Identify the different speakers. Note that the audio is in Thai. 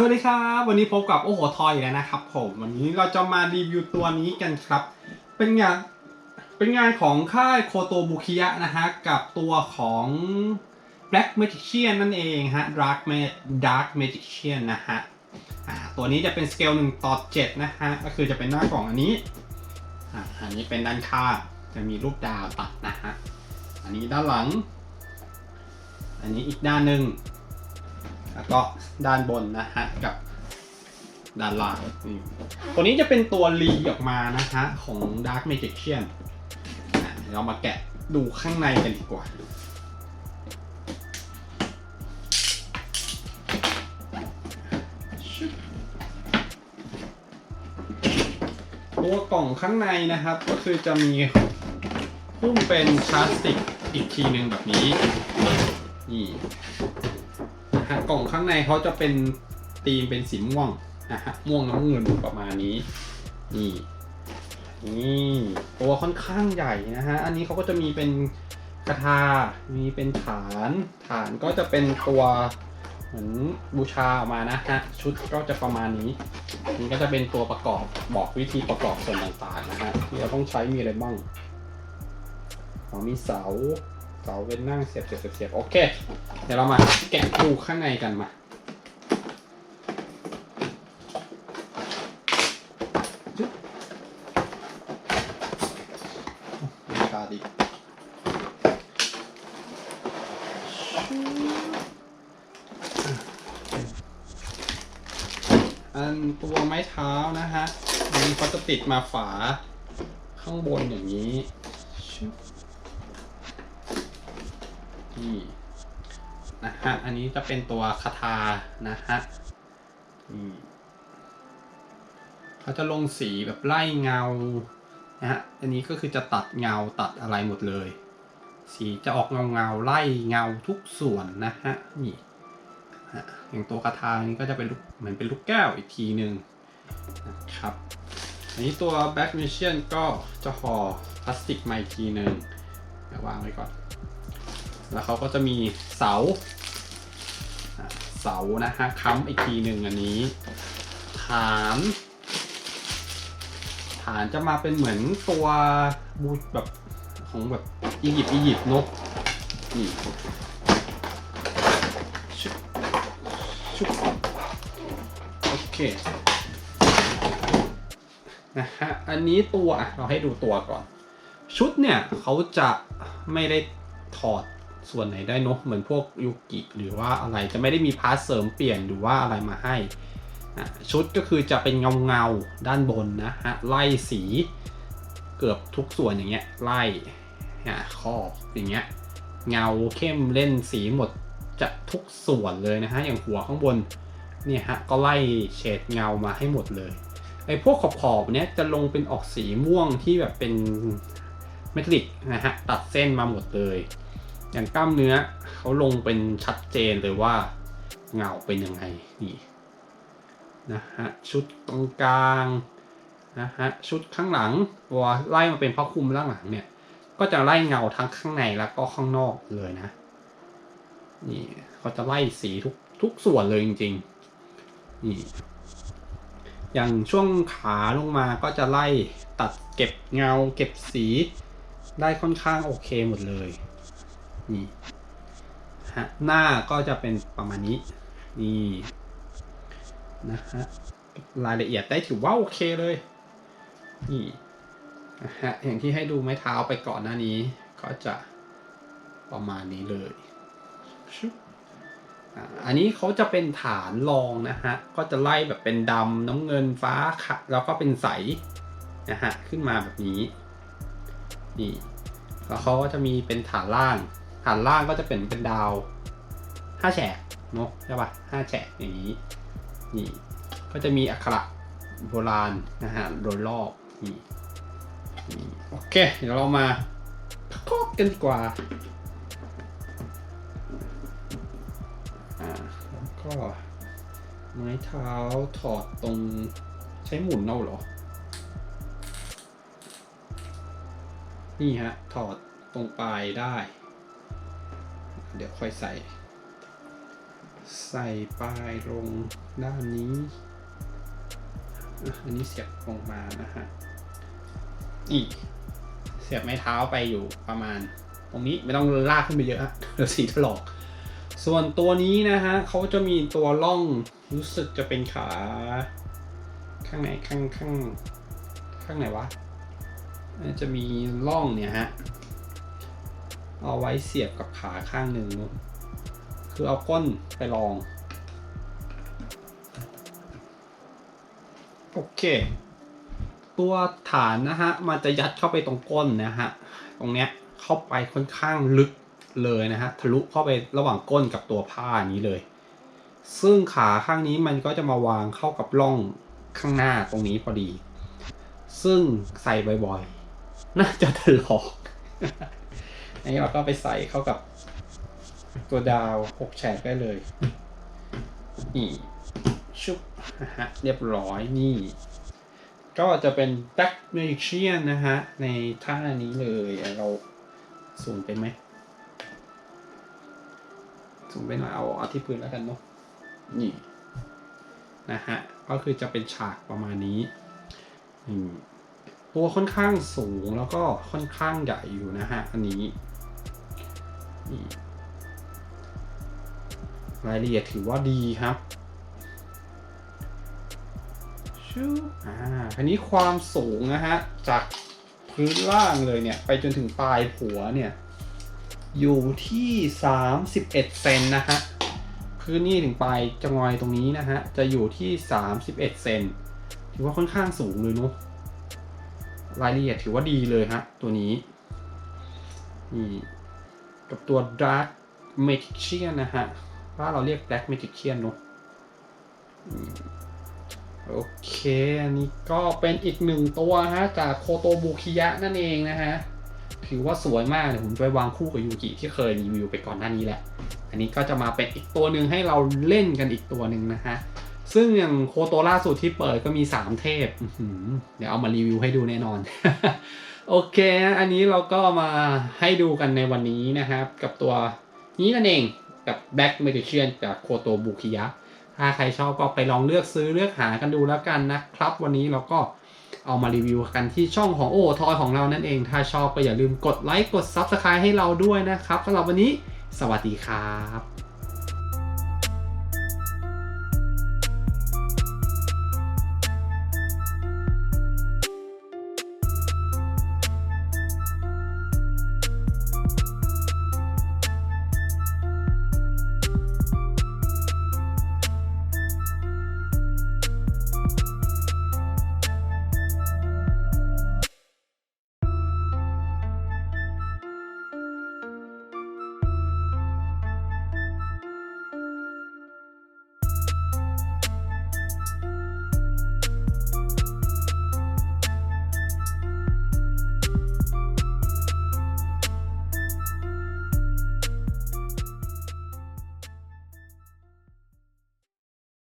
Speaker 1: สวัสดีครับ วันนี้พบกับโอ้โหทอยอีกแล้วนะครับผมวันนี้เราจะมารีวิวตัวนี้กันครับ เป็นงานเป็นงานของค่ายโคโตบุคิยะนะฮะกับตัวของ Black Magician นั่นเองฮะ Dark Mag Dark Magician นะฮะตัวนี้จะเป็นสเกล1ต่อ7นะฮะก็คือจะเป็นหน้ากล่องอันนี้อันนี้เป็นด้านข้างจะมีรูปดาวตัดนะฮะอันนี้ด้านหลัง อันนี้อีกด้านหนึ่ง ก็ด้านบนนะฮะกับด้านล่างนี่ตัวนี้จะเป็นตัวรีออกมานะฮะของ Dark Magician อะเชียวเรามาแกะดูข้างในกันดีกว่าตัวกล่องข้างในนะครับ ก็คือจะมีหุ้มเป็นพลาสติกอีกทีหนึ่งแบบนี้ นี่ นะฮะกล่องข้างในเขาจะเป็นธีมเป็นสีม่วงนะฮะม่วงน้ำเงินประมาณนี้นี่นี่ตัวค่อนข้างใหญ่นะฮะอันนี้เขาก็จะมีเป็นกระทา มีเป็นฐาน ฐานก็จะเป็นตัวเหมือนบูชาออกมานะฮะชุดก็จะประมาณนี้นี่ก็จะเป็นตัวประกอบบอกวิธีประกอบส่วนต่างๆนะฮะที่เราต้องใช้มีอะไรบ้างมีเสา เสาเป็นนั่งเสียบเสียบเสียบเสียบโอเค เดี๋ยวเรามาแกะดูข้างในกันมาจึ๊บมีการดอีกอันตัวไม้เท้านะฮะอันนี้เขาจะติดมาฝาข้างบนอย่างนี้ี่นะฮะ อันนี้จะเป็นตัวคาทานะฮะนี่เขาจะลงสีแบบไล่เงานะฮะ อันนี้ก็คือจะตัดเงาตัดอะไรหมดเลย สีจะออกเงาเงาไล่เงาทุกส่วนนะฮะ นี่ฮะอย่างตัวคาทานี้ก็จะเป็นลูกเหมือนเป็นลูกแก้วอีกทีหนึ่งนะครับ อันนี้ตัว Back m a c h i a n ก็จะห่อพลาสติกมาอีกทีหนึ่งเดี๋ยววางไว้ก่อน แล้วเขาก็จะมีเสา เสานะฮะค้ำอีกทีหนึ่งอันนี้ ฐาน ฐานจะมาเป็นเหมือนตัวบูแบบของแบบอียิปต์อียิปต์เนกนี่ชุบชุบโอเคนะฮะอันนี้ตัวเราให้ดูตัวก่อน ชุดเนี่ยเขาจะไม่ได้ถอด ส่วนไหนได้เนอะเหมือนพวกยูกิหรือว่าอะไรจะไม่ได้มีพาร์ทเสริมเปลี่ยนหรือว่าอะไรมาให้อะชุดก็คือจะเป็นเงาเงาด้านบนนะฮะไล่สีเกือบทุกส่วนอย่างเงี้ยไล่อะขอบอย่างเงี้ยเงาเข้มเล่นสีหมดจะทุกส่วนเลยนะฮะอย่างหัวข้างบนเนี่ยฮะก็ไล่เฉดเงามาให้หมดเลยไอ้พวกขอบๆเนี้ยจะลงเป็นออกสีม่วงที่แบบเป็นเมทัลลิกนะฮะตัดเส้นมาหมดเลย อย่างกล้ามเนื้อเขาลงเป็นชัดเจนเลยว่าเงาเป็นยังไงนี่นะฮะชุดตรงกลางนะฮะชุดข้างหลังตัวไล่มาเป็นผ้าคลุมด้านหลังเนี่ย ก็จะไล่เงาทั้งข้างในแล้วก็ข้างนอกเลยนะนี่เขาจะไล่สีทุกทุกส่วนเลยจริงๆนี่อย่างช่วงขาลงมาก็จะไล่ตัดเก็บเงาเก็บสีได้ค่อนข้างโอเคหมดเลย นี่ฮะหน้าก็จะเป็นประมาณนี้ นี่นะฮะรายละเอียดได้ถือว่าโอเคเลย นี่นะฮะอย่างที่ให้ดูไม้เท้าไปก่อนหน้านี้ ก็จะประมาณนี้เลยอันนี้เขาจะเป็นฐานรองนะฮะ ก็จะไล่แบบเป็นดำน้ำเงินฟ้าขะแล้วก็เป็นใสนะฮะ ขึ้นมาแบบนี้ นี่ แล้วเขาก็จะมีเป็นฐานล่าง ฐานล่างก็จะเป็นเป็นดาวห้าแฉกเนอะใช่ปะห้าแฉกอย่างนี้นี่ก็จะมีอักขระโบราณนะฮะโดยรอบนี่นี่โอเค เดี๋ยวเรามาประกอบกันดีกว่าอ่าแล้วก็ไม้เท้าถอดตรงใช้หมุนเอาเหรอ นี่ฮะ ถอดตรงปลายได้ เดี๋ยวค่อยใส่ ใส่ปลายลงด้านนี้ อันนี้เสียบลงมานะฮะ นี่ เสียบไม้เท้าไปอยู่ประมาณ ตรงนี้ไม่ต้องลากขึ้นไปเยอะเดี๋ยวสีถลอก ส่วนตัวนี้นะฮะเขาจะมีตัวล่องรู้สึกจะเป็นขา ข้างไหนข้างข้างข้างไหนวะจะมีล่องเนี่ยฮะ เอาไว้เสียบกับขาข้างหนึ่งนู้นคือเอาก้นไปลอง โอเค ตัวฐานนะฮะ มันจะยัดเข้าไปตรงก้นนะฮะ ตรงเนี้ยเข้าไปค่อนข้างลึกเลยนะฮะ ทะลุเข้าไประหว่างก้นกับตัวผ้านี้เลย ซึ่งขาข้างนี้มันก็จะมาวางเข้ากับร่องข้างหน้าตรงนี้พอดี ซึ่งใส่บ่อยๆ น่าจะถลอก อันนี้เราก็ไปใส่เข้ากับตัวดาวหกแฉกได้เลย นี่ชุบนะฮะเรียบร้อยนี่ ก็จะเป็น Black Magician นะฮะ ในท่านี้เลยเราสูงไปไหมสูงไปหน่อยเอาเอาที่พื้นแล้วกันเนาะนี่นะฮะ ก็คือจะเป็นฉากประมาณนี้ตัวค่อนข้างสูงแล้วก็ค่อนข้างใหญ่อยู่นะฮะ อันนี้ รายละเอียดถือว่าดีครับชูอ่าอันนี้ความสูงนะฮะ จากพื้นล่างเลยเนี่ย ไปจนถึงปลายหัวเนี่ย อยู่ที่ 31 เซนนะฮะพื้นนี่ถึงปลายจงอยตรงนี้นะฮะ จะอยู่ที่ 31 เซนถือว่าค่อนข้างสูงเลยเนาะรายละเอียดถือว่าดีเลยฮะ ตัวนี้นี่ กับตัว Dark Magician นะฮะว่าเราเรียก Black Magician เนอะโอเค อันนี้ก็เป็นอีกหนึ่งตัวฮะ จากโคโตบุคิยะนั่นเองนะฮะ ถือว่าสวยมากเดี๋ยวผมจะไปวางคู่กับยูกิที่เคยรีวิวไปก่อนหน้านี้แหละ อันนี้ก็จะมาเป็นอีกตัวหนึ่งให้เราเล่นกันอีกตัวหนึ่งนะฮะ ซึ่งอย่างโคโตล่าสุดที่เปิดก็มี 3 เทพ เดี๋ยวเอามารีวิวให้ดูแน่นอน โอเคอันนี้เราก็มาให้ดูกันในวันนี้นะครับ กับตัวนี้นั่นเองกับ Black Magician จากโคโตบุคิยะ ถ้าใครชอบก็ไปลองเลือกซื้อเลือกหากันดูแล้วกันนะครับ วันนี้เราก็เอามารีวิวกันที่ช่องของโอทอยของเรานั่นเอง ถ้าชอบก็อย่าลืมกดไลค์กด Subscribe ให้เราด้วยนะครับสำหรับวันนี้ สวัสดีครับ